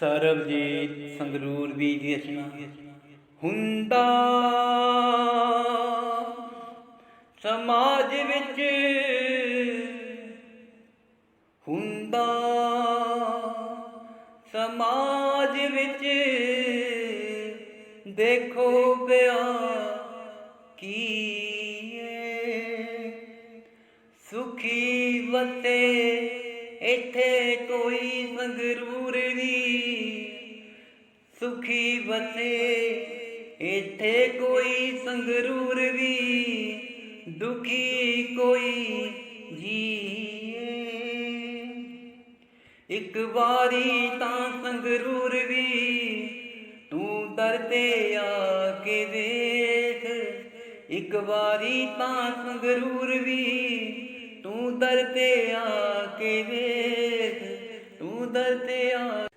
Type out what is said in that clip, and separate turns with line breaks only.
ਸਰਬਜੀਤ ਸੰਗਰੂਰ ਵੀ ਦੀ ਰਚਨਾ। ਹੁੰਦਾ ਸਮਾਜ ਵਿੱਚ ਹੁੰਦਾ ਸਮਾਜ ਵਿੱਚ ਦੇਖੋ ਪਿਆ ਕੀ ਸੁਖੀ ਵਸੇ ਇੱਥੇ ਕੋਈ ਸੰਗਰੂਰ ਵੀ ਸੁਖੀ ਵਸੇ, ਇੱਥੇ ਕੋਈ ਸੰਗਰੂਰ ਵੀ, ਦੁਖੀ ਕੋਈ ਜੀਏ। ਇੱਕ ਵਾਰੀ ਤਾਂ ਸੰਗਰੂਰ ਵੀ, ਤੂੰ ਦਰ ਤੇ ਆ ਕੇ ਦੇਖ ਇੱਕ ਵਾਰੀ ਤਾਂ ਸੰਗਰੂਰ ਵੀ, ਤੂੰ ਦਰ ਤੇ ਆ ਕੇ ਵੇਖ। ਤੂੰ ਦਰ ਤੇ ਆ